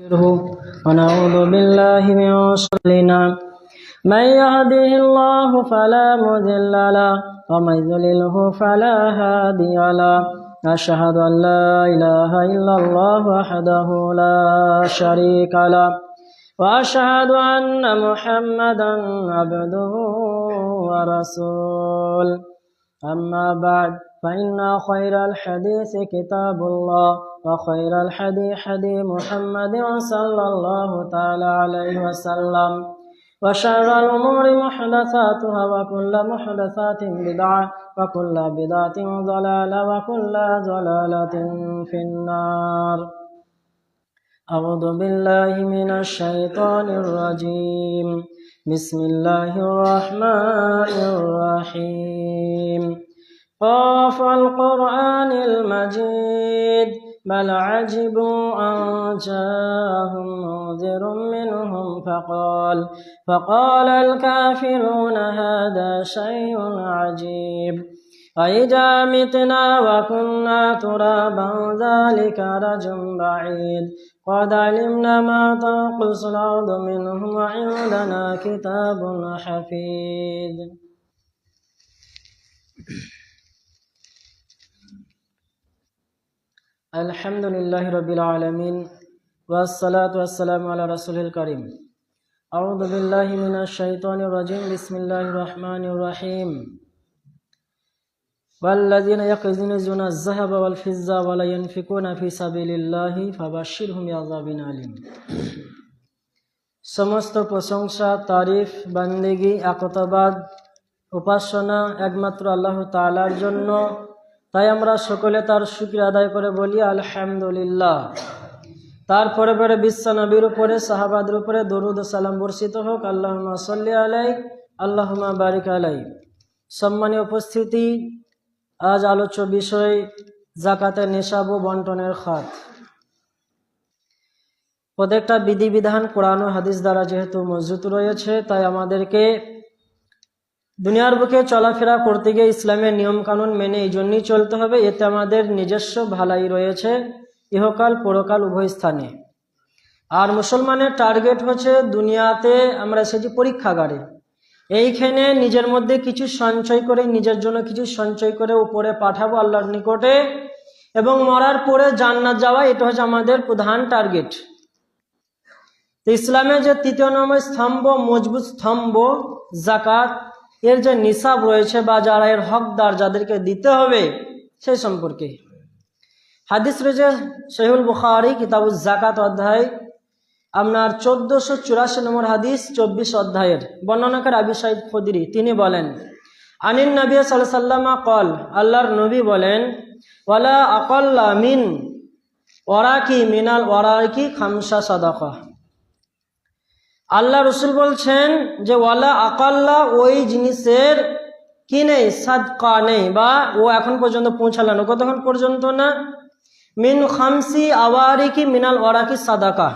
ونستغفره ونعوذ بالله من شرنا. من يهده الله فلا مضل له ومن يضلله فلا هادي له. أشهد أن لا إله إلا الله وحده لا شريك له. وأشهد أن محمدا عبده ورسوله أما بعد فإن خير الحديث كتاب الله. وخير الحديث حديث محمد صلى الله تعالى عليه وسلم. وشر الأمور محدثاتها وكل محدثات بدعة وكل بدعة ضلالة وكل ضلالة في النار. أعوذ بالله من الشيطان الرجيم. بسم الله الرحمن الرحيم. قاف القرآن المجيد. بل عجبوا أن جاءهم منذر منهم فقال فقال الكافرون هذا شيء عجيب. أئذا متنا وكنا ترابا ذلك رجم بعيد. قد علمنا ما تنقص الأرض منهم وعندنا كتاب حفيظ. الحمد لله رب العالمين والصلاة والسلام على رسول الكريم أعوذ بالله من الشيطان الرجيم بسم الله الرحمن الرحيم والذين يكنزون الذهب والفضة ولا ينفقون في سبيل الله فبشرهم بعذاب أليم সমস্ত প্রশংসা তারিফ বান্দিগি একতাবাদ উপাসনা একমাত্র আল্লাহ তাআলার জন্য তাই আমরা সকলে তার শুক্রিয়া আদায় করে বলি, আলহামদুলিল্লাহ। তারপরে পরে বিশ্ব নবীর উপরে, সাহাবাদের উপরে দরুদ সালাম বর্ষিত হোক। আল্লাহ সাল্লি আলাই আল্লাহমা বারিক আলাই সম্মানীয় উপস্থিতি, আজ আলোচ্য বিষয় জাকাতের নেশাব বন্টনের খাত। প্রত্যেকটা বিধিবিধান, কোরআন হাদিস দ্বারা যেহেতু মজুত রয়েছে, তাই আমাদেরকে দুনিয়ার বুকে চলাফেরা করতে গিয়ে ইসলামের নিয়মকানুন মেনে এই জন্যই চলতে হবে, এতে আমাদের নিজস্ব ভালাই রয়েছে ইহকাল পরকাল উভয় স্থানে। আর মুসলমানের টার্গেট হচ্ছে দুনিয়াতে আমরা এসেছি পরীক্ষাগারে। এইখানে নিজের মধ্যে কিছু সঞ্চয় করে, নিজের জন্য কিছু সঞ্চয় করে উপরে পাঠাবো আল্লাহর নিকটে, এবং মরার পরে জান্নাত যাওয়া, এটা হচ্ছে আমাদের প্রধান টার্গেট। ইসলামের যে তৃতীয় নম্বর স্তম্ভ, মজবুত স্তম্ভ, জাকাত এর যে নিসাব রয়েছে বা যারা এর হকদার যাদেরকে দিতে হবে সেই সম্পর্কে। হাদিস রয়েছে সহিউল বুখারি কিতাবুল জাকাত অধ্যায়, আপনার চোদ্দশো চুরাশি নম্বর হাদিস, চব্বিশ অধ্যায়ের। বর্ণনাকার আবি সাইদ খদিরি, তিনি বলেন, আনিন নবী সাল্লামা কল, আল্লাহর নবী বলেন, ওয়ালা আকল্লা মিন ওরাকি মিনাল ওরাকি খামসা সাদাকা। আল্লাহ রসুল বলছেন যে, ওয়ালা আকাল্লা, ওই জিনিসের কি নেই? সাদকা নেই। বা, ও এখন পর্যন্ত পৌঁছালানো কতক্ষণ পর্যন্ত না? মিন খামসি আওয়ারিকি মিনাল ওয়ারাকি সাদাকা।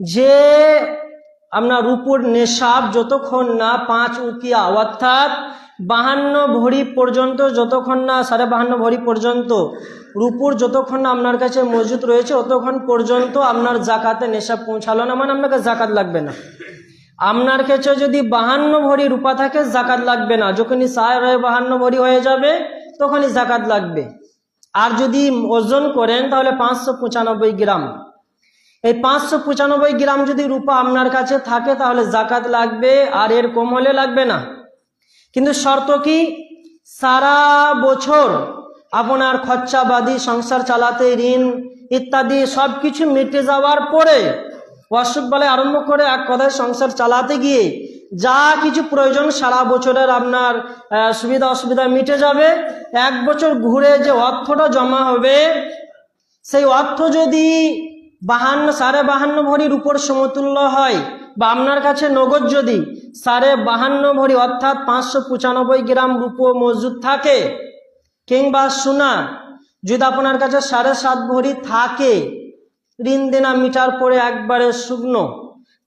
যে আপনার রূপুর নেশাব যতক্ষণ না পাঁচ উকিয়া, অর্থাৎ বাহান্ন ভরি পর্যন্ত যতক্ষণ না, সাড়ে বাহান্ন ভরি পর্যন্ত রূপুর যতক্ষণ না আপনার কাছে মজুদ রয়েছে ততক্ষণ পর্যন্ত আপনার জাকাতে নেশা পৌঁছালো না মানে আপনাকে জাকাত লাগবে না। আপনার কাছে যদি বাহান্ন ভরি রূপা থাকে, জাকাত লাগবে না। যখনই সাড়ে বাহান্ন ভরি হয়ে যাবে, তখনই জাকাত লাগবে। আর যদি ওজন করেন, তাহলে পাঁচশো পঁচানব্বই গ্রাম। এই পাঁচশো পঁচানব্বই গ্রাম যদি রূপা আপনার কাছে থাকে, তাহলে জাকাত লাগবে, আর এর কম হলে লাগবে না। কিন্তু শর্ত কি? সারা বছর আপনার খরচাবাদী, সংসার চালাতে ঋণ ইত্যাদি সব কিছু মিটে যাওয়ার পরে বলে আরম্ভ করে এক কথায় সংসার চালাতে গিয়ে যা কিছু প্রয়োজন সারা বছরের আপনার সুবিধা অসুবিধা মিটে যাবে। এক বছর ঘুরে যে অর্থটা জমা হবে, সেই অর্থ যদি বাহান্ন, সাড়ে বাহান্ন ভরির উপর সমতুল্য হয় বা আপনার কাছে নগদ যদি সাড়ে বাহান্ন ভরি অর্থাৎ পাঁচশো পঁচানব্বই গ্রাম রূপো মজুদ থাকে, কিংবা সোনা যদি আপনার কাছে সাড়ে সাত ভরি থাকে, ঋণ দেনা মিটার পরে একবারে শুকনো,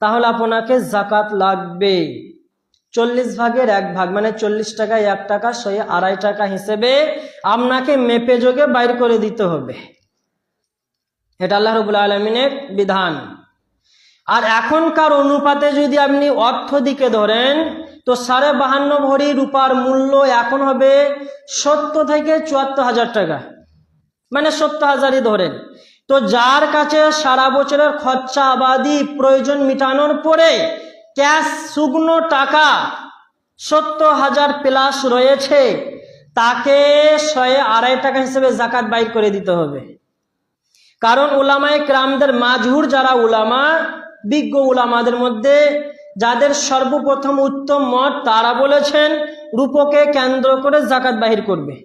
তাহলে আপনাকে জাকাত লাগবে। চল্লিশ ভাগের এক ভাগ মানে চল্লিশ টাকায় এক টাকা সই আড়াই টাকা হিসেবে আপনাকে মেপে যোগে বাইর করে দিতে হবে। এটা আল্লাহ রবুল আলমিনের বিধান। আর এখনকার অনুপাতে যদি আপনি অর্থ দিকে ধরেন, তো সাড়ে বাহান্ন ভরি রূপার মূল্য এখন হবে সত্তর থেকে চুয়াত্তর হাজার টাকা। মানে সত্তর হাজারই ধরেন। তো যার কাছে সারা বছরের খরচা আবাদি প্রয়োজন মিটানোর পরে ক্যাশ শুকনো টাকা সত্তর হাজার প্লাস রয়েছে, তাকে শয়ে আড়াই টাকা হিসেবে জাকাত বাইর করে দিতে হবে। কারণ উলামায়ে ক্রামদের মাজহুর যারা উলামা বিজ্ঞ উলামাদের মধ্যে যাদের সর্বপ্রথম উত্তম মত তারা বলেছেন, রূপকে কেন্দ্র করে জাকাত বাহির করবে।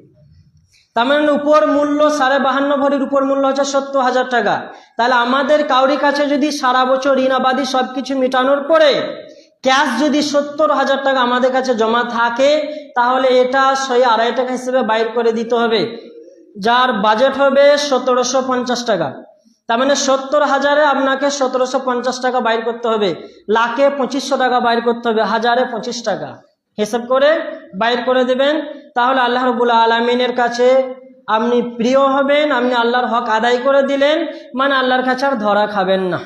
তার মানে উপর মূল্য সাড়ে বাহান্ন ভরির উপর মূল্য হচ্ছে সত্তর হাজার টাকা। তাহলে আমাদের কাউরি কাছে যদি সারা বছর ঋণাবাদি সব কিছু মেটানোর পরে ক্যাশ যদি সত্তর হাজার টাকা আমাদের কাছে জমা থাকে, তাহলে এটা শয়ে আড়াই টাকা হিসেবে বাইর করে দিতে হবে। যার বাজেট হবে সতেরোশো পঞ্চাশ টাকা। তার মানে সত্তর হাজারে আপনাকে সতেরোশো পঞ্চাশ টাকা বাইর করতে হবে। লাখে পঁচিশশো টাকা বাইর করতে হবে, হাজারে পঁচিশ টাকা। হিসাব করে বাইর করে দেবেন। তাহলে আল্লাহ রবুল্লা আলমিনের কাছে আপনি প্রিয় হবেন, আপনি আল্লাহর হক আদায় করে দিলেন মানে আল্লাহর কাছে আর ধরা খাবেন না।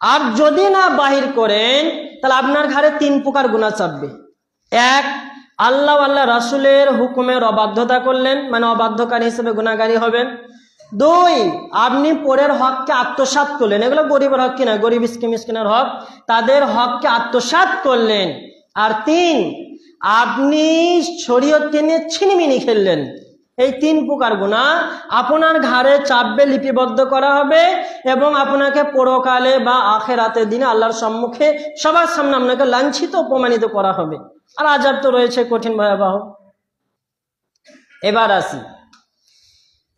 আর যদি না বাহির করেন, তাহলে আপনার ঘরে তিন প্রকার গুণা চাপবে। এক, আল্লাহ আল্লাহ রাসুলের হুকুমের অবাধ্যতা করলেন মানে অবাধ্যকারী হিসেবে গুণাগারী হবেন। দুই, আপনি পরের হককে আত্মসাৎ করলেন। এগুলো গরিবের হক কিনা গরিব স্কিম স্কিনের হক। তাদের হককে আত্মসাৎ করলেন। আর তিন, আপনি শরীয়তকে নিয়ে ছিনিমিনি খেললেন। এই তিন প্রকার গুণা আপনার ঘাড়ে চাপবে, লিপিবদ্ধ করা হবে এবং আপনাকে পরকালে বা আখেরাতের দিনে আল্লাহর সম্মুখে সবার সামনে আপনাকে লাঞ্ছিত, অপমানিত করা হবে। আর আজাব তো রয়েছে কঠিন, ভয়াবহ। এবার আসি।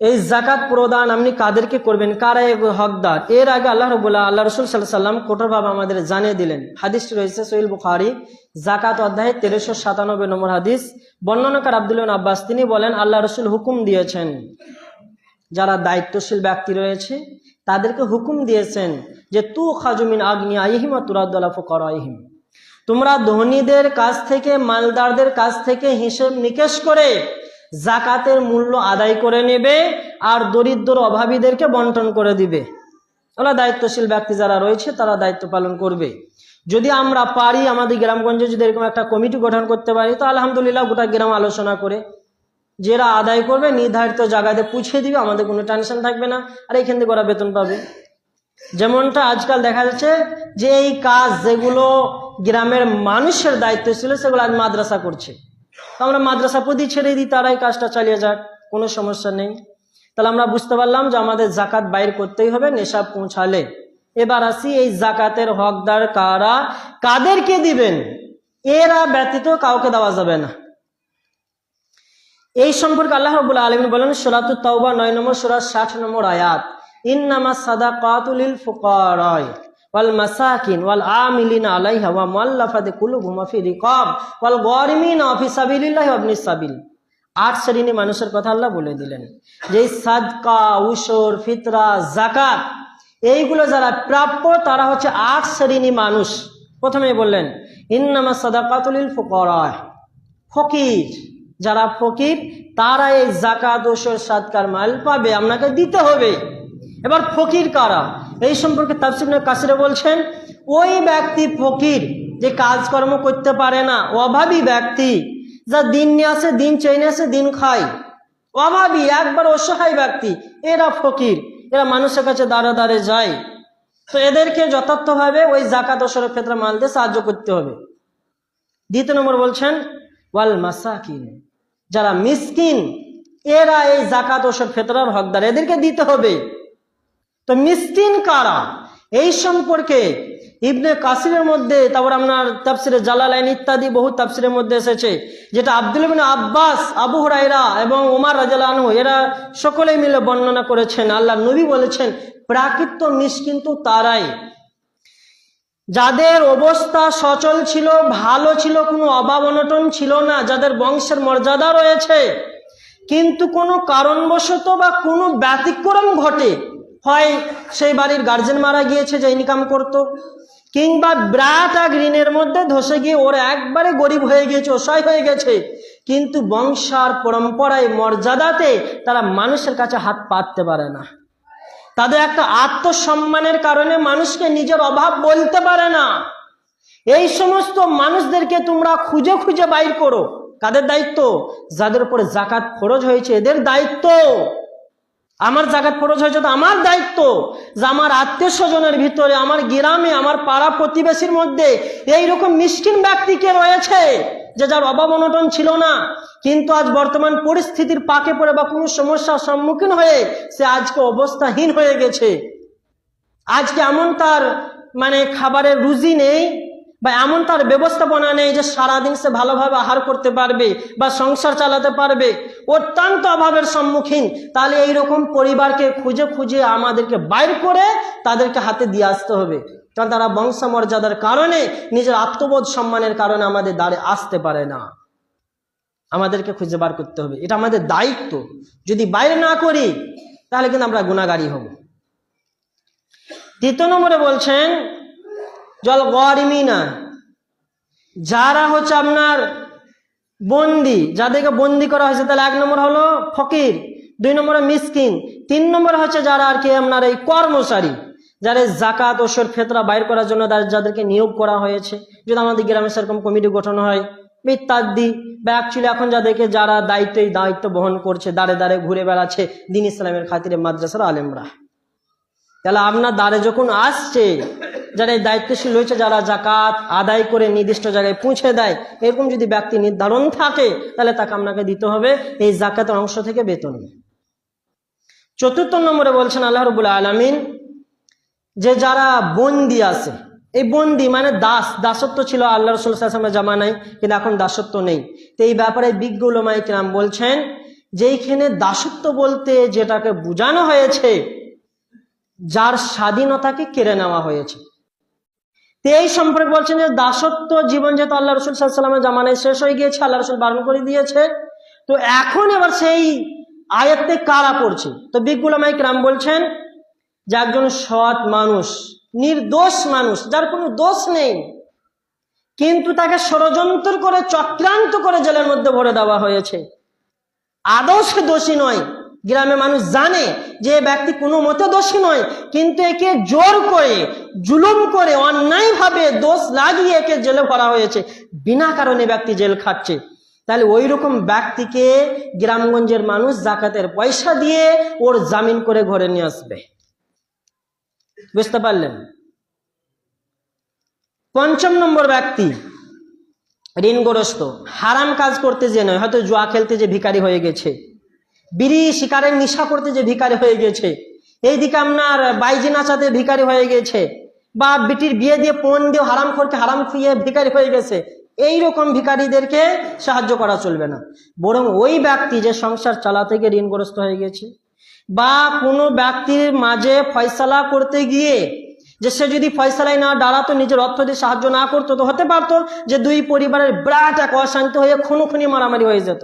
এই জাকাত প্রদান আপনি কাদেরকে করবেন? কারা হকদার? এর আগে আল্লাহ রবুল্লাহ আল্লাহ রসুল সাল্লাহ সাল্লাম কঠোরভাবে আমাদের জানিয়ে দিলেন। হাদিসটি রয়েছে সহিল বুখারি জাকাত অধ্যায় তেরোশো সাতানব্বই নম্বর হাদিস। বর্ণনাকার আব্দুল আব্বাস, তিনি বলেন, আল্লাহ রসুল হুকুম দিয়েছেন। যারা দায়িত্বশীল ব্যক্তি রয়েছে, তাদেরকে হুকুম দিয়েছেন যে তু খাজুমিন আগ্নি আহিম তুরাদ্দালা ফকর আহিম তোমরা ধনীদের কাছ থেকে, মালদারদের কাছ থেকে হিসেব নিকেশ করে জাকাতের মূল্য আদায় করে নেবে আর দরিদ্র অভাবীদেরকে বন্টন করে দিবে। ওরা দায়িত্বশীল ব্যক্তি যারা রয়েছে, তারা দায়িত্ব পালন করবে। যদি আমরা পারি আমাদের গ্রামগঞ্জে যদি এরকম একটা কমিটি গঠন করতে পারি, তো আলহামদুলিল্লাহ গোটা গ্রাম আলোচনা করে যারা আদায় করবে, নির্ধারিত জায়গাতে পুছিয়ে দিবে, আমাদের কোনো টেনশন থাকবে না, আর এইখান থেকে ওরা বেতন পাবে। যেমনটা আজকাল দেখা যাচ্ছে যে এই কাজ যেগুলো গ্রামের মানুষের দায়িত্ব ছিল, সেগুলো আজ মাদ্রাসা করছে। আমরা মাদ্রাসা প্রতি ছেড়ে দিই, তারাই কাজটা চালিয়ে যাক, কোনো সমস্যা নেই। তাহলে আমরা বুঝতে পারলাম যে আমাদের জাকাত বাইর করতেই হবে, নেশা পৌঁছালে। এবার আসি এই জাকাতের হকদার কারা? কাদেরকে দিবেন? এরা ব্যতীত কাউকে দেওয়া যাবে না। এই সম্পর্কে আল্লাহ রবুল্লা আলমিন বলেন, সোরাতু তওবা নয় নম্বর, সোরা ষাট নম্বর আয়াত, ইন্নামা সাদা কাতুলিল ফুকারায় ওয়াল মাসাকিন, ওয়াল আমিলিন আলাইহা ওয়া মুআল্লাফাতি কুলুবুহুম ফি রিকাব, ওয়াল গারিমিন ফি সাবিলিল্লাহি ওয়া ইবনিস সাবিল। আট শ্রেণি মানুষের কথা আল্লাহ বলে দিলেন যে, সাদকা, উসর, ফিতরা জাকাত এইগুলো যারা প্রাপ্য তারা হচ্ছে আট শ্রেণি মানুষ। প্রথমে বললেন, ইন্নামা সাদাকাতুলিল ফুকারায় ফকির। যারা ফকির, তারা এই জাকাত ওসর সাদকার মাল পাবে, আপনাকে দিতে হবে। এবার ফকির কারা? এই সম্পর্কে তাফসির কাসিরে বলছেন, ওই ব্যক্তি ফকির যে কাজকর্ম করতে পারে না, অভাবী ব্যক্তি, যা দিন নিয়ে আসে, দিন চেয়ে নিয়ে আসে, দিন খায়। অভাবী, একবার অসহায় ব্যক্তি, এরা ফকির, এরা মানুষের কাছে দাঁড়ে দাঁড়ে যায়। তো এদেরকে যথার্থভাবে ওই জাকাত ওসরের ক্ষেত্রে দিয়ে সাহায্য করতে হবে। দ্বিতীয় নম্বর বলছেন, ওয়াল মাসাকিন, যারা মিসকিন, এরা এই জাকাত ওসর ফেতরার হকদার, এদেরকে দিতে হবে। তো মিসকিন কারা? এই সম্পর্কে ইবনে কাসিরের মধ্যে, তারপর আপনার তাফসিরে জালালাইন ইত্যাদি বহু তাফসিরের মধ্যে এসেছে, যেটা আব্দুল আব্বাস, আবু হুরাইরা এবং ওমার রাজালানহু এরা সকলেই মিলে বর্ণনা করেছেন। আল্লাহ নবী বলেছেন, প্রাকৃত মিসকিন তো তারাই। যাদের অবস্থা সচল ছিল, ভালো ছিল, কোনো অভাব অনটন ছিল না, যাদের বংশের মর্যাদা রয়েছে, কিন্তু কোনো কারণবশত বা কোনো ব্যতিক্রম ঘটে হয়, সেই বাড়ির গার্জেন মারা গিয়েছে যে ইনকাম করত। কিংবা বিরাট এক ঋণের মধ্যে ধসে গিয়ে ওর একবারে গরিব হয়ে গিয়েছে, অসহায় হয়ে গেছে। কিন্তু বংশার পরম্পরায়, মর্যাদাতে তারা মানুষের কাছে হাত পাততে পারে না। তাদের একটা আত্মসম্মানের কারণে মানুষকে নিজের অভাব বলতে পারে না। এই সমস্ত মানুষদেরকে তোমরা খুঁজে খুঁজে বাইর করো। কাদের দায়িত্ব? যাদের উপরে জাকাত খরচ হয়েছে, এদের দায়িত্ব। আমার জাকাত খরচ হয়েছে তো আমার দায়িত্ব যে আমার আত্মীয় স্বজনের ভিতরে, আমার গ্রামে, আমার পাড়া প্রতিবেশীর মধ্যে এইরকম মিষ্কিন ব্যক্তিকে রয়েছে যে যার অভাব অনটন ছিল না। কিন্তু আজ বর্তমান পরিস্থিতির পাকে পড়ে বা কোনো সমস্যার সম্মুখীন হয়ে সে আজকে অবস্থাহীন হয়ে গেছে। আজকে এমন তার মানে খাবারের রুজি নেই বা এমন তার ব্যবস্থাপনা নেই যে সারাদিন সে ভালোভাবে আহার করতে পারবে বা সংসার চালাতে পারবে। অত্যন্ত অভাবের সম্মুখীন। তাহলে এই রকম পরিবারকে খুঁজে খুঁজে আমাদেরকে বাইর করে তাদেরকে হাতে দিয়ে আসতে হবে। কারণ তারা বংশমর্যাদার কারণে, নিজের আত্মবোধ সম্মানের কারণে আমাদের দাঁড়ে আসতে পারে না। আমাদেরকে খুঁজে বার করতে হবে। এটা আমাদের দায়িত্ব। যদি বাইরে না করি, তাহলে কিন্তু আমরা গুণাগারী হব। তৃতীয় নম্বরে বলছেন জল গরিমিনা যারা হচ্ছে আপনার বন্দি, যাদেরকে বন্দি করা হয়েছে, তাহলে এক নম্বর হলো ফকির, দুই নম্বরে মিসকিন, তিন নম্বর হচ্ছে যারা আর কি আপনার এই কর্মচারী যারা জাকাত ওসর ফেতরা বাইর করার জন্য যাদেরকে নিয়োগ করা হয়েছে। যদি আমাদের গ্রামে সেরকম কমিটি গঠন হয় ইত্যাদি বা অ্যাকচুয়ালি এখন যাদেরকে যারা দায়িত্ব দায়িত্ব বহন করছে দাঁড়ে দাঁড়ে ঘুরে বেড়াচ্ছে, দিন ইসলামের খাতিরে মাদ্রাসার আলেমরা। তাহলে আপনার দ্বারে যখন আসছে যারা এই দায়িত্বশীল রয়েছে, যারা জাকাত আদায় করে নির্দিষ্ট জায়গায় পৌঁছে দেয়, এরকম যদি ব্যক্তি নির্ধারণ থাকে, তাহলে তাকে আপনাকে দিতে হবে এই জাকাতের অংশ থেকে বেতন। চতুর্থ নম্বরে বলছেন আল্লাহ রবুল্লা আলমিন, যে যারা বন্দি আছে, এই বন্দি মানে দাস, দাসত্ব ছিল আল্লাহ রসুল আসলামের জামানায়, কিন্তু এখন দাসত্ব নেই। তো এই ব্যাপারে বিজ্ঞ উলমাই কিরাম বলছেন, যেইখানে দাসত্ব বলতে যেটাকে বোঝানো হয়েছে, যার স্বাধীনতাকে কেড়ে নেওয়া হয়েছে। এই সম্পর্কে বলছেন যে দাসত্ব জীবন যেহেতু আল্লাহ রসুল সাল্লামের জামানায় শেষ হয়ে গিয়েছে, আল্লাহ রসুল বারণ করে দিয়েছে। তো এখন এবার সেই আয়াতে কারা পড়ছে? তো বিগুলামাইক রাম বলছেন যে একজন সৎ মানুষ, নির্দোষ মানুষ, যার কোনো দোষ নেই, কিন্তু তাকে ষড়যন্ত্র করে, চক্রান্ত করে জেলের মধ্যে ভরে দেওয়া হয়েছে। আদৌ সে দোষী নয়। গ্রামে মানুষ জানে যে ব্যক্তি কোনো মতে দোষী নয়, কিন্তু একে জোর করে, জুলুম করে, অন্যায়ভাবে দোষ লাগিয়ে একে জেলে ভরা হয়েছে। বিনা কারণে ব্যক্তি জেল খাচ্ছে। তাহলে ওই রকম ব্যক্তিকে গ্রামগঞ্জের মানুষ জাকাতের পয়সা দিয়ে ওর জামিন করে ঘরে নিয়ে আসবে। বুঝতে পারলেন? পঞ্চম নম্বর ব্যক্তি, ঋণগ্রস্ত। হারাম কাজ করতে যে নয়, হয়তো জুয়া খেলতে যে ভিখারি হয়ে গেছে। বিড়ি শিকারের নিশা করতে যে ভিখারি হয়ে গেছে, এইদিকে আপনার বাইজি নাচাতে ভিখারি হয়ে গেছে, বা বিটির বিয়ে দিয়ে পণ দিয়ে হারাম করতে হারাম খুইয়ে ভিখারি হয়ে গেছে এই রকম ভিখারিদেরকে সাহায্য করা চলবে না। বরং ওই ব্যক্তি যে সংসার চালাতে গিয়ে ঋণগ্রস্ত হয়ে গেছে, বা কোনো ব্যক্তির মাঝে ফয়সালা করতে গিয়ে যে সে যদি ফয়সালায় না দাঁড়াতো, নিজের অর্থ দিয়ে সাহায্য না করতো, তো হতে পারতো যে দুই পরিবারের বিরাট এক অশান্ত হয়ে খুনো খুনি মারামারি হয়ে যেত।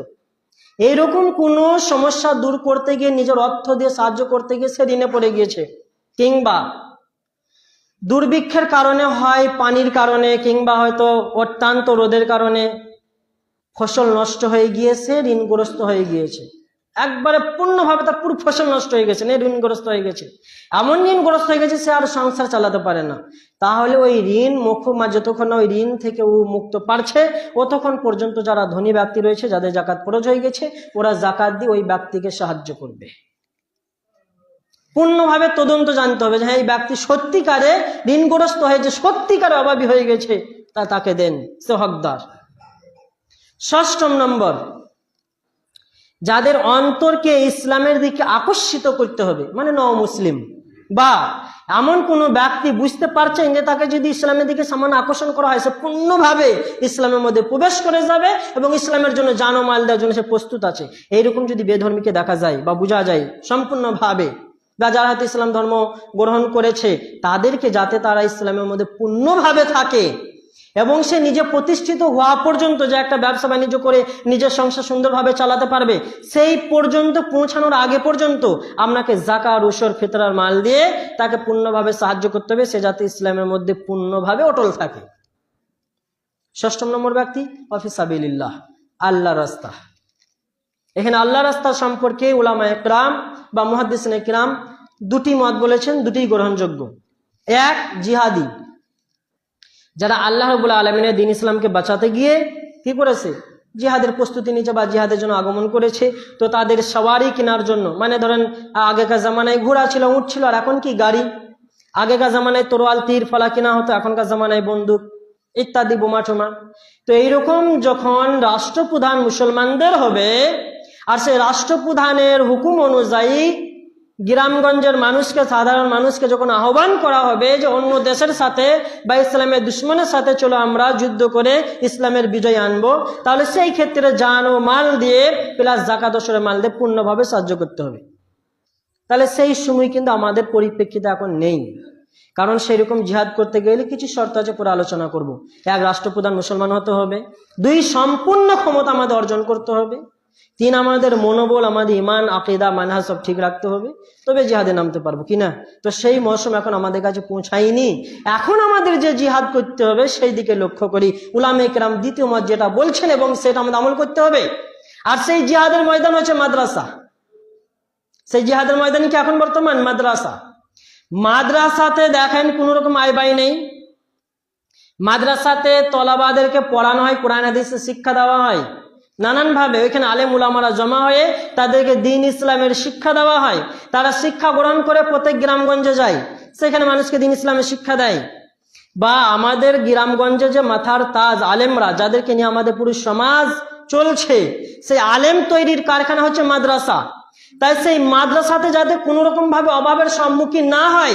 এইরকম কোনো সমস্যা দূর করতে গিয়ে, নিজের অর্থ দিয়ে সাহায্য করতে গিয়ে সে ঋণে পড়ে গিয়েছে। কিংবা দুর্ভিক্ষের কারণে হয়, পানির কারণে, কিংবা হয়তো অত্যন্ত রোদের কারণে ফসল নষ্ট হয়ে গিয়েছে ঋণগ্রস্ত হয়ে গিয়েছে। একবারে পূর্ণভাবে তার পুরো ফসল নষ্ট হয়ে গেছে ঋণগ্রস্ত হয়ে গেছে। এমন ঋণগ্রস্ত হয়ে গেছে সে আর সংসার চালাতে পারে না। তাহলে ওই ঋণ মা যতক্ষণ ওই ঋণ থেকে ও মুক্ত পারছে অতক্ষণ পর্যন্ত যারা ধনী ব্যক্তি রয়েছে, যাদের জাকাত খরচ হয়ে গেছে, ওরা জাকাত দিয়ে ওই ব্যক্তিকে সাহায্য করবে। পূর্ণভাবে তদন্ত জানতে হবে যে হ্যাঁ এই ব্যক্তি সত্যিকারে ঋণগ্রস্ত হয়েছে, সত্যিকারে অভাবী হয়ে গেছে, তা তাকে দেন, সে হকদার। ষষ্ঠম নম্বর যাদের অন্তরকে ইসলামের দিকে আকর্ষিত করতে হবে মানে ন মুসলিম বা এমন কোনো ব্যক্তি বুঝতে পারছেন যে তাকে যদি ইসলামের দিকে সামান্য আকর্ষণ করা হয়, সে পূর্ণভাবে ইসলামের মধ্যে প্রবেশ করে যাবে এবং ইসলামের জন্য জানমাল দেওয়ার জন্য সে প্রস্তুত আছে। এইরকম যদি বেধর্মীকে দেখা যায় বা বোঝা যায় সম্পূর্ণভাবে, বা যারা হয়তো ইসলাম ধর্ম গ্রহণ করেছে, তাদেরকে যাতে তারা ইসলামের মধ্যে পূর্ণভাবে থাকে এবং সে নিজে প্রতিষ্ঠিত হওয়া পর্যন্ত যে একটা ব্যবসা বাণিজ্য করে নিজের সংসার সুন্দরভাবে চালাতে পারবে, সেই পর্যন্ত পৌঁছানোর আগে পর্যন্ত আপনাকে জাকা রুসর ফিতরার মাল দিয়ে তাকে পূর্ণভাবে সাহায্য করতে হবে। সে যাতে ইসলামের মধ্যে পূর্ণভাবে অটল থাকে। ষষ্ঠম নম্বর ব্যক্তি অফিস অফিসাবিল্লাহ আল্লাহ রাস্তা। এখানে আল্লাহ রাস্তা সম্পর্কে উলামা একরাম বা মুহাদ্দিস একরাম দুটি মত বলেছেন, দুটি গ্রহণযোগ্য। এক, জিহাদি। যারা আল্লাহ রবুল্লা আলমিনের দিন ইসলামকে বাঁচাতে গিয়ে কি করেছে? জিহাদের প্রস্তুতি নিচ্ছে বা জিহাদের জন্য আগমন করেছে। তো তাদের সওয়ারি কেনার জন্য মানে ধরেন আগেকার জামানায় ঘোড়া ছিল উঠ ছিল, আর এখন কি গাড়ি? আগেকার জামানায় তরোয়াল, তীর, ফলা কেনা হতো, এখনকার জামানায় বন্দুক ইত্যাদি বোমা টোমা তো এইরকম যখন রাষ্ট্রপ্রধান মুসলমানদের হবে, আর সে রাষ্ট্রপ্রধানের হুকুম অনুযায়ী গ্রামগঞ্জের মানুষকে, সাধারণ মানুষকে যখন আহ্বান করা হবে যে অন্য দেশের সাথে বা ইসলামের দুশ্মনের সাথে চলো আমরা যুদ্ধ করে ইসলামের বিজয় আনব, তাহলে সেই ক্ষেত্রে জান ও মাল দিয়ে প্লাস জাকাতসরের মাল দিয়ে পূর্ণভাবে সাহায্য করতে হবে। তাহলে সেই সময় কিন্তু আমাদের পরিপ্রেক্ষিতে এখন নেই। কারণ সেই রকম জিহাদ করতে গেলে কিছু শর্ত আছে, পরে আলোচনা করব। এক রাষ্ট্রপ্রধান মুসলমান হতে হবে, দুই সম্পূর্ণ ক্ষমতা আমাদের অর্জন করতে হবে। তিন আমাদের মনোবল, আমাদের ইমান, আকিদা মানহা সব ঠিক রাখতে হবে। তবে জিহাদে নামতে পারব, কি না? তো সেই মৌসুম এখন আমাদের কাছে পৌঁছায়নি। এখন আমাদের যে জিহাদ করতে হবে, সেই দিকে লক্ষ্য করি। উলামে কেরাম দ্বিতীয় মত যেটা বলছেন এবং সেটা আমাদের আমল করতে হবে। আর সেই জিহাদের ময়দান হচ্ছে মাদ্রাসা। সেই জিহাদের ময়দান কি এখন বর্তমান? মাদ্রাসা। মাদ্রাসাতে দেখেন কোন রকম আয় বাই নেই। মাদ্রাসাতে তলাবাদেরকে পড়ানো হয়, কোরআন হাদিসের শিক্ষা দেওয়া হয়। নানানভাবে ওইখানে আলেম উলামারা জমা হয়ে তাদেরকে দিন ইসলামের শিক্ষা দেওয়া হয়। তারা শিক্ষা গ্রহণ করে প্রত্যেক গ্রামগঞ্জে যায়। সেখানে মানুষকে দিন ইসলামের শিক্ষা দেয়। বা আমাদের গ্রামগঞ্জে যে মাথার তাজ আলেমরা, যাদেরকে নিয়ে আমাদের পুরুষ সমাজ চলছে, সেই আলেম তৈরির কারখানা হচ্ছে মাদ্রাসা। তাই সেই মাদ্রাসাতে যাতে কোনো রকম ভাবে অভাবের সম্মুখীন না হয়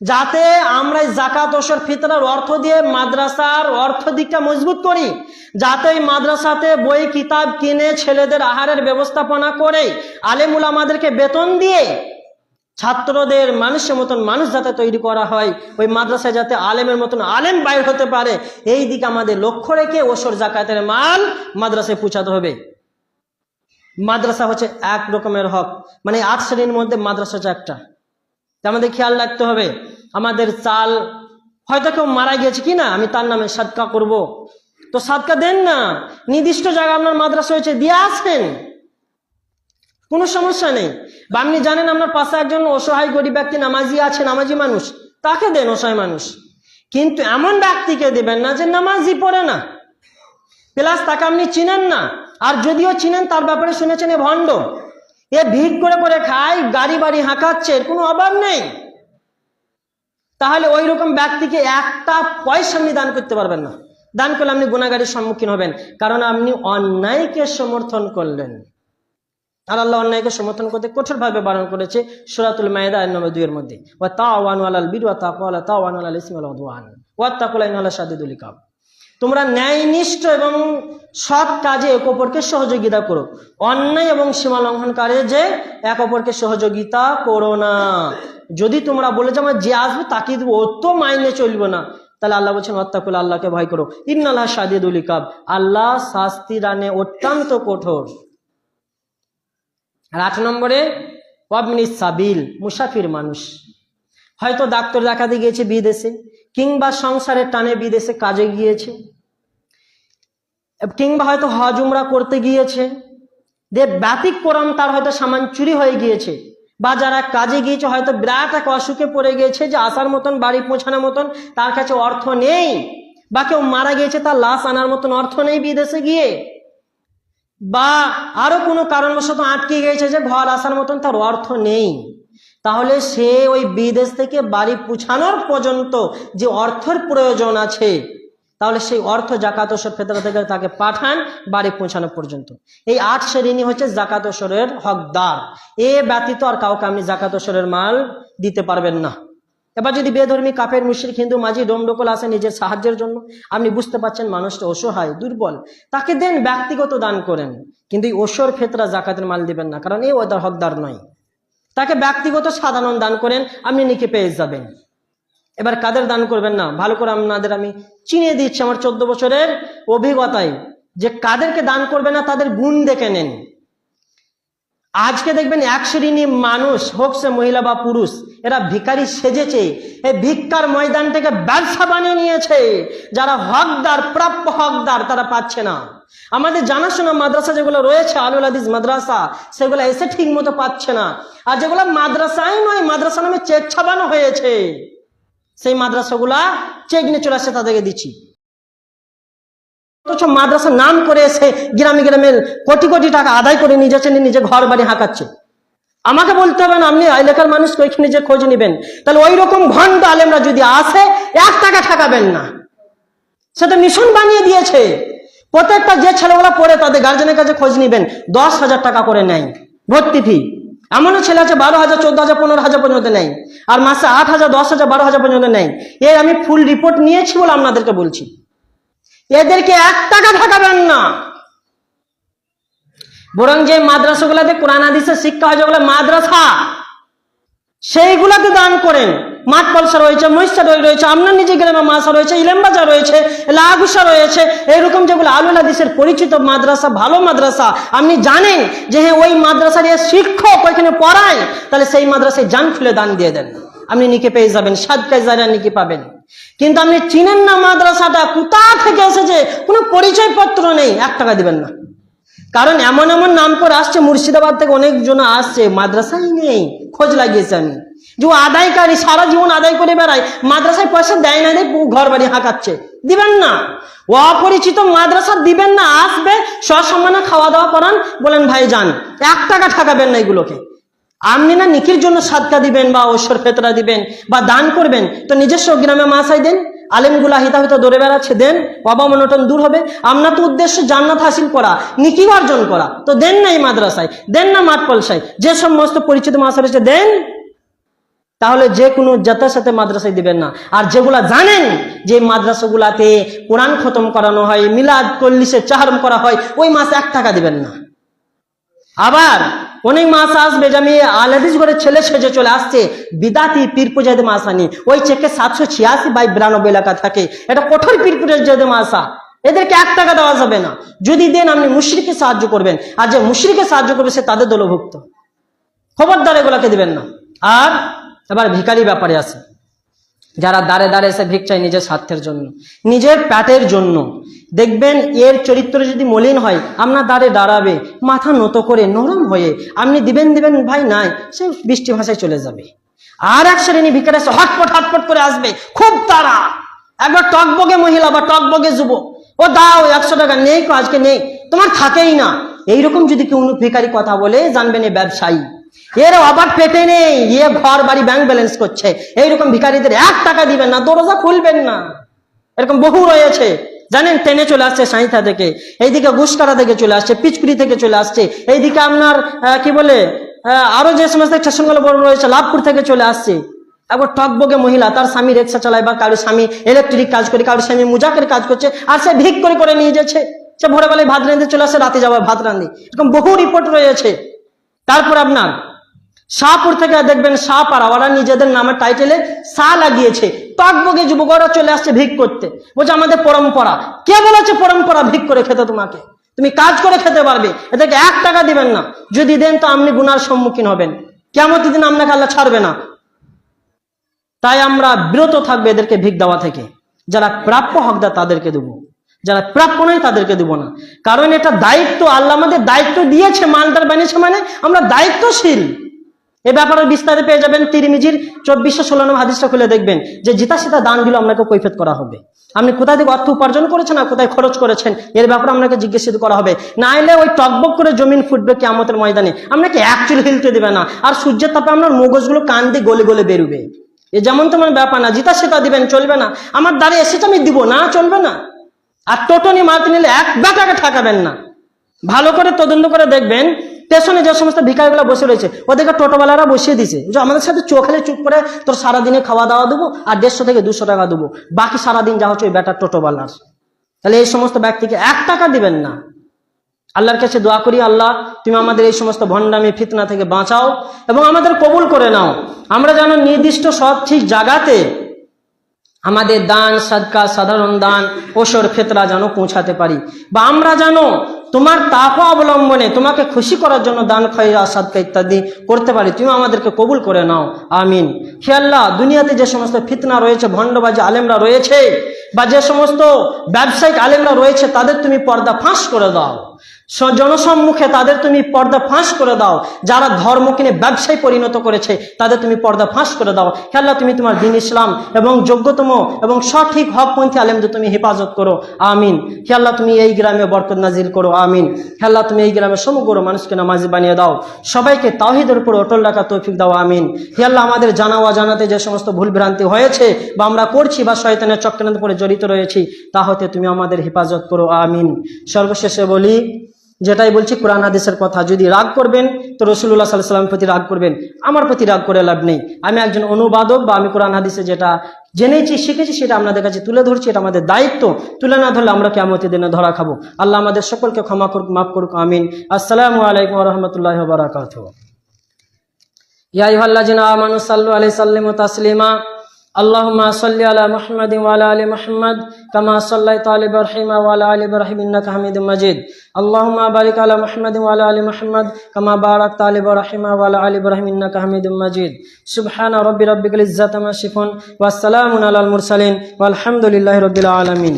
যাতে আমরা জাকাত ওসর, ফিতরার অর্থ দিয়ে মাদ্রাসার অর্থ দিকটা মজবুত করি, যাতে এই মাদ্রাসাতে বই, কিতাব কিনে ছেলেদের আহারের ব্যবস্থাপনা করে আলেমুল আমাদেরকে বেতন দিয়ে ছাত্রদের মানুষের মতন মানুষ যাতে তৈরি করা হয়, ওই মাদ্রাসায় যাতে আলেমের মতন আলেম বাইর হতে পারে, এই দিকে আমাদের লক্ষ্য রেখে ওসর জাকাতের মাল মাদ্রাসায় পৌঁছাতে হবে। মাদ্রাসা হচ্ছে এক রকমের হক মানে আট শ্রেণির মধ্যে মাদ্রাসা হচ্ছে একটা। আমাদের খেয়াল রাখতে হবে। আমাদের চাল, হয়তো কেউ মারা গেছে কি না, আমি তার নামে সাদকা করব। তো সাদকা দেন না, নির্দিষ্ট জায়গা আপনার মাদ্রাসা হয়েছে, দিয়ে আসেন। কোনো সমস্যা নেই। বা আপনি জানেন আপনার পাশে একজন অসহায় গরিব ব্যক্তি, নামাজি আছে, নামাজি মানুষ, তাকে দেন অসহায় মানুষ। কিন্তু এমন ব্যক্তিকে দেবেন না যে নামাজি পড়ে না। প্লাস তাকে আপনি চিনেন না। আর যদিও চিনেন, তার ব্যাপারে শুনেছেন এ ভণ্ড। এ ভিড় করে করে খায়, গাড়ি বাড়ি হাঁকাচ্ছে কোনো অভাব নেই। তাহলে ওই রকম ব্যক্তিকে একটা পয়সা আপনি দান করতে পারবেন না। দান করলে আপনি গুণাগারের সম্মুখীন হবেন, কারণ আপনি অন্যায়কে সমর্থন করলেন। আর আল্লাহ অন্যায়কে সমর্থন করতে কঠোরভাবে বারণ করেছে সুরাতুল মায়দা আইন নম্বর দুইয়ের মধ্যে। ও তাওয়ান আলাল বির ওয়া তাকওয়ালা তাওয়ান আলাল ইসমি ওয়াল উদওয়ান। ওয়া তাকুলা ইন আল্লাহ শাদীদুল ইকাব তোমরা ন্যায়নিষ্ঠ এবং সৎ কাজে এক অপরকে সহযোগিতা করো। অন্যায় এবং সীমা লঙ্ঘনকারে যে এক অপরকে সহযোগিতা করো না। যদি তোমরা বলে যে আমার যে আসবে তাকে দেবো, ও তো মাইনে চলবে না। তাহলে আল্লাহ বলছেন অত্যাকুল আল্লাহকে ভয় করো। ইন্নাল্লাহ শাদিদুল ইকাব। আল্লাহ শাস্তি রানে অত্যন্ত কঠোর। আর আট নম্বরে সাবিল, মুসাফির মানুষ। হয়তো ডাক্তার দেখাতে গিয়েছে বিদেশে। কিংবা সংসারের টানে বিদেশে কাজে গিয়েছে। কিংবা হয়তো হজ, উমরা করতে গিয়েছে। যে ব্যতিক্রম তার হয়তো সামান চুরি হয়ে গিয়েছে। বা যারা কাজে গিয়েছে, হয়তো বিরাট এক অসুখে পড়ে গিয়েছে যে আসার মতন, বাড়ি পৌঁছানোর মতন তার কাছে অর্থ নেই। বা কেউ মারা গিয়েছে, তার লাশ আনার মতন অর্থ নেই বিদেশে গিয়ে। বা আরও কোনো কারণবশত আটকে গেছে যে ঘর আসার মতন তার অর্থ নেই। তাহলে সে ওই বিদেশ থেকে বাড়ি পুছানোর পর্যন্ত যে অর্থের প্রয়োজন আছে, তাহলে সেই অর্থ জাকাত ফেতরা থেকে তাকে পাঠান বাড়ি পৌঁছানো পর্যন্ত। এই আট শ্রেণি হচ্ছে জাকাত ওসরের হকদার। এ ব্যতীত আর কাউকে আপনি জাকাত ওসরের মাল দিতে পারবেন না। এবার যদি বেধর্মী কাপের মুশ্রিক, হিন্দু মাঝি ডোমডোকল আসে নিজের সাহায্যের জন্য, আপনি বুঝতে পারছেন মানুষটা অসহায়, দুর্বল। তাকে দেন ব্যক্তিগত দান করেন, কিন্তু এই ওসর ফেতরা জাকাতের মাল দিবেন না, কারণ এই ওদের হকদার নয়। তাকে ব্যক্তিগত সাধারণ দান করেন, আপনি নিকে পেয়ে যাবেন। এবার কাদের দান করবেন না? ভালো করে আপনাদের আমি চিনিয়ে দিচ্ছি আমার চোদ্দ বছরের অভিজ্ঞতায়। যে কাদেরকে দান করবে না, তাদের গুণ দেখে নেন। আজকে দেখবেন এক শ্রেণি মানুষ হোক সে মহিলা বা পুরুষ, এরা ভিখারি সেজেছে এই ভিক্ষার ময়দানটাকে ব্যবসা বানিয়ে নিয়েছে, যারা হকদার, প্রাপ্য হকদার তারা পাচ্ছে না। আমাদের জানাশোনা মাদ্রাসা যেগুলো রয়েছে, আলুল হাদিস মাদ্রাসা, সেগুলো এসে ঠিক মতো পাচ্ছে না। আর যেগুলো মাদ্রাসাই নয়, মাদ্রাসা নামে চেক ছাপানো হয়েছে। সেই মাদ্রাসাগুলা চেক নিয়ে চলে আসছে তাদেরকে দিচ্ছি। অথচ মাদ্রাসার নাম করে এসে গ্রামে গ্রামের কোটি কোটি টাকা আদায় করে নিয়ে যাচ্ছে নিজে ঘর বাড়ি হাঁকাচ্ছে। আমাকে বলতে হবে না, আপনি এলাকার মানুষকে ওইখানে যে খোঁজ নেবেন। তাহলে ওই রকম ভণ্ড আলেমরা যদি আসে, এক টাকা ঠেকাবেন না। সেটা মিশন বানিয়ে দিয়েছে। প্রত্যেকটা যে ছেলেগুলো পড়ে তাদের গার্জেনের কাছে খোঁজ নেবেন, দশ হাজার টাকা করে নেয়, ভর্তি ফি এমনও ছেলে আছে, বারো হাজার, চোদ্দ হাজার, পনেরো হাজার পর্যন্ত নেয়। আর মাসে আট হাজার, দশ হাজার, বারো হাজার পর্যন্ত নেয়। এর আমি ফুল রিপোর্ট নিয়েছি বলে আপনাদেরকে বলছি। এদেরকে এক টাকা ঠকাবেন না। বরং যে মাদ্রাসাগুলোতে কোরআন, হাদিসের শিক্ষা হয়, যেগুলো মাদ্রাসা, সেইগুলোতে দান করেন। মাঠ পলসা রয়েছে, মহিষা রয়েছে আপনার নিজে গ্রামে মাসা রয়েছে ইলেমবাজা রয়েছে, লাগুসা রয়েছে এরকম যেগুলো আলুল হাদিসের পরিচিত মাদ্রাসা, ভালো মাদ্রাসা, আপনি জানেন যে হ্যাঁ ওই মাদ্রাসার শিক্ষক ওইখানে পড়ায়, তাহলে সেই মাদ্রাসায় জান খুলে দান দিয়ে দেন। আপনি নিকে পেয়ে যাবেন সাদকায় যারা নিকে পাবেন। কিন্তু আপনি চিনেন না মাদ্রাসাটা, কোথা থেকে এসেছে? কোনো পরিচয়পত্র নেই, এক টাকা দিবেন না। কারণ এমন এমন নাম করে আসছে, মুর্শিদাবাদ থেকে অনেকজন আসছে মাদ্রাসাই নেই, খোঁজ লাগিয়েছে আমি। যে আদায়কারী সারা জীবন আদায় করে বেড়ায়, মাদ্রাসায় পয়সা দেয় না দেয় ঘর বাড়ি হাঁকাচ্ছে। দিবেন না। অপরিচিত মাদ্রাসা দিবেন না, আসবে, সসম্মানে খাওয়া দাওয়া করান, বলেন ভাই যান এক টাকা ঠাকাবেন না এগুলোকে। আপনি না নিকির জন্য সাদকা দিবেন বা ঐশ্বর ফেতরা দিবেন বা দান করবেন, তো নিজস্ব গ্রামে মাসাই দেন, আলেমগুলা হিতা হিতা দৌড়ে বেড়াচ্ছে দেন, বাবা মনোটন দূর হবে, আপনার তো উদ্দেশ্য জান্নাত হাসিল করা, নিকি অর্জন করা, তো দেন না এই মাদ্রাসায়, দেন না মাঠ পলসায় যে সমস্ত পরিচিত মাসা রয়েছে দেন, তাহলে যে কোনো যাতার সাথে মাদ্রাসায় দিবেন না। আর যেগুলা জানেন যে মাদ্রাসাগুলাতে কোরআন খতম করানো হয়, মিলাদ চল্লিশে চাহারম করা হয়, ওই মাসে এক টাকা দিবেন না। আবার অনেক মাস আসবে যে আমি আলাদিস করে ছেলে সেজে চলে আসছে। বিদাতি পীর পূজাতে মাস আনি ওই চেকে সাতশো ছিয়াশি বাই বিরানব্বই এলাকা থাকে। এটা কঠোর পীর পূজাতে মাসা এদেরকে এক টাকা দেওয়া যাবে না। যদি দেন আপনি মুশরিকে সাহায্য করবেন। আর যে মুশরিকে সাহায্য করবে সে তাদের দলভুক্ত। খবরদার এগুলাকে দিবেন না। আর এবার ভিকারি ব্যাপারে আছে যারা দাঁড়ে দাঁড়ে এসে ভিক চায় নিজের স্বার্থের জন্য, নিজের প্যাটের জন্য দেখবেন এর চরিত্র যদি মলিন হয় আপনার দাঁড়ে দাঁড়াবে, মাথা নত করে, নরম হয়ে, আপনি দিবেন দিবেন ভাই নাই, সে বৃষ্টি ভাষায় চলে যাবে। আর এক শ্রেণি ভিকারে হটপট হটপট করে আসবে, খুব তারা একবার টকবগে মহিলা বা টকবগে যুবক, ও দাও, একশো টাকা, নেই আজকে নেই। তোমার থাকেই না। এইরকম যদি কেউ ভিকারি কথা বলে জানবেন এ ব্যবসায়ী। এর অবাক পেটে নেই ইয়ে ঘর বাড়ি ব্যাংক ব্যালেন্স করছে। এইরকম ভিখারিদের এক টাকা দিবেন না, দরজা খুলবেন না। এরকম বহু রয়েছে। জানেন, টেনে চলে আসছে সাঁইথা থেকে, এইদিকে গুসকারা থেকে চলে আসছে পিচকুড়ি থেকে চলে আসছে, এইদিকে আপনার কি বলে আরও যে সমস্ত স্টেশনগুলো বড় রয়েছে, লাভপুর থেকে চলে আসছে। একবার টকবগে মহিলা, তার স্বামী রিক্সা চালায় বা কারোর স্বামী ইলেকট্রিক কাজ করে কারোর স্বামী মুজাকের কাজ করছে, আর সে ভিক করে করে নিয়ে যাচ্ছে। সে ভোরবেলায় ভাত রাঁধতে চলে আসে, রাতে যাওয়ার ভাত রাঁধি। এরকম বহু রিপোর্ট রয়েছে। তারপর আপনার, শাহপুর থেকে দেখবেন শাহপাড়া ওরা নিজেদের নামের টাইটেলে শাহ লাগিয়েছে। টকবগে যুবকরা চলে আসছে ভিক করতে। বলছে, আমাদের পরম্পরা। কে বলেছে পরম্পরা ভিক করে খেতে তোমাকে? তুমি কাজ করে খেতে পারবে। এদেরকে এক টাকা দিবেন না। যদি দেন তো আপনি গুনার সম্মুখীন হবেন। কেমন দিন আপনাকে আল্লাহ ছাড়বে না। তাই আমরা বিরত থাকবে এদেরকে ভিক দেওয়া থেকে। যারা প্রাপ্য হকদার তাদেরকে দেবো। যারা প্রাপ্য নয় তাদেরকে দেবো না। কারণ এটা দায়িত্ব। আল্লাহ আমাদের দায়িত্ব দিয়েছে, মালটার বানিয়েছে মানে আমরা দায়িত্বশীল। এ ব্যাপারে বিস্তারে পেয়ে যাবেন তিরিমিজির চব্বিশশো ষোলো নম্বর হাদিসটা খুলে দেখবেন যে জিতা সিতা দানগুলো আপনাকে কৈফেত করা হবে। আপনি কোথায় থেকে অর্থ উপার্জন করেছেন আর কোথায় খরচ করেছেন, এর ব্যাপারে আপনাকে জিজ্ঞাসিত করা হবে। না এলে ওই টকবক করে জমিন ফুটবে কেমতের ময়দানে। আপনাকে অ্যাকচুয়ালি হিলতে দেবে না। আর সূর্যের তাপে আপনার মগজগুলো কান দিয়ে গলে গলে বেরোবে। এ যেমন তেমন ব্যাপার না। জিতা সেটা দিবেন, চলবে না। আমার দাঁড়িয়ে এসেছে আমি দিব, না চলবে না। আর টোটো নিয়ে মারতে নিলে এক টাকা ঠাকাবেন না। ভালো করে তদন্ত করে দেখবেন, স্টেশনে যে সমস্ত ভিকারিগুলো বসে রয়েছে, ওদেরকে টোটোওয়ালারা বসিয়ে দিছে। যে আমাদের সাথে চোখালে চুপ করে তোর সারাদিনে খাওয়া দাওয়া দেবো আর দেড়শো থেকে দুশো টাকা দেবো। বাকি সারাদিন যা হচ্ছে ওই ব্যাটার টোটোওয়ালার। তাহলে এই সমস্ত ব্যক্তিকে এক টাকা দিবেন না। আল্লাহর কাছে দোয়া করি, আল্লাহ, তুমি আমাদের এই সমস্ত ভণ্ডামি, ফিতনা থেকে বাঁচাও এবং আমাদের কবুল করে নাও। আমরা যেন নির্দিষ্ট সব ঠিক জায়গাতে আমাদের দান, সদকা, সাধারণ দান, ওসর, ফেতরা যেন পৌঁছাতে পারি। বা আমরা যেন তোমার তাপ অবলম্বনে তোমাকে খুশি করার জন্য দান, খাই সাদকা ইত্যাদি করতে পারি। তুমি আমাদেরকে কবুল করে নাও। আমিন। হে আল্লাহ, দুনিয়াতে যে সমস্ত ফিতনা রয়েছে ভণ্ডবাজি আলেমরা রয়েছে, বা যে সমস্ত ব্যবসায়িক আলেমরা রয়েছে, তাদের তুমি পর্দা ফাঁস করে দাও। জনসম্মুখে তাদের তুমি পর্দা ফাঁস করে দাও। যারা ধর্ম কিনে ব্যবসায় পরিণত করেছে, তাদের তুমি পর্দা ফাঁস করে দাও। আল্লাহ, তুমি তোমার দিন ইসলাম এবং যোগ্যতম এবং সঠিক হকপন্থী আলেমদের তুমি হেফাজত করো। আমিন। আল্লাহ, তুমি এই গ্রামে বরকত নাজিল করো। আমিন। আল্লাহ, তুমি এই গ্রামে সমগ্র মানুষকে নামাজি বানিয়ে দাও। সবাইকে তাহিদের উপর অটল রাখা তৌফিক দাও। আমিন। আল্লাহ, আমাদের জানা অজানাতে যে সমস্ত ভুল ভ্রান্তি হয়েছে বা আমরা করছি বা শয়তানের চক্রান্ত করে জড়িত রয়েছি তা হতে তুমি আমাদের হেফাজত করো। আমিন। সর্বশেষে বলি যেটাই বলছি, কোরআন, হাদিসের কথা। যদি রাগ করবেন, তো রসুল্লাহ সাল্লাহ সাল্লামের প্রতি রাগ করবেন। আমার প্রতি রাগ করে লাভ নেই। আমি একজন অনুবাদক বা আমি কোরআন, হাদিসে যেটা জেনেছি, শিখেছি, সেটা আপনাদের কাছে তুলে ধরছি, এটা আমাদের দায়িত্ব। তুলে না ধরলে আমরা কেমতি দিনে ধরা খাব। আল্লাহ আমাদের সকলকে ক্ষমা করুক, মাফ করুক, আমিন। আসসালামু আলাইকুম রহমতুল্লাহ বারাকাত ইয়াইহাল্লা জিনা আমানুসাল্লু আলাই সাল্লিম তাসলিমা। اللهم صل على محمد وعلى ال محمد كما صليت على ابراهيم وعلى ال ابراهيم انك حميد مجيد اللهم بارك على محمد وعلى ال محمد كما باركت على ابراهيم وعلى ال ابراهيم انك حميد مجيد سبحان رب ربك العزه عما يصفون والسلام على المرسلين والحمد لله رب العالمين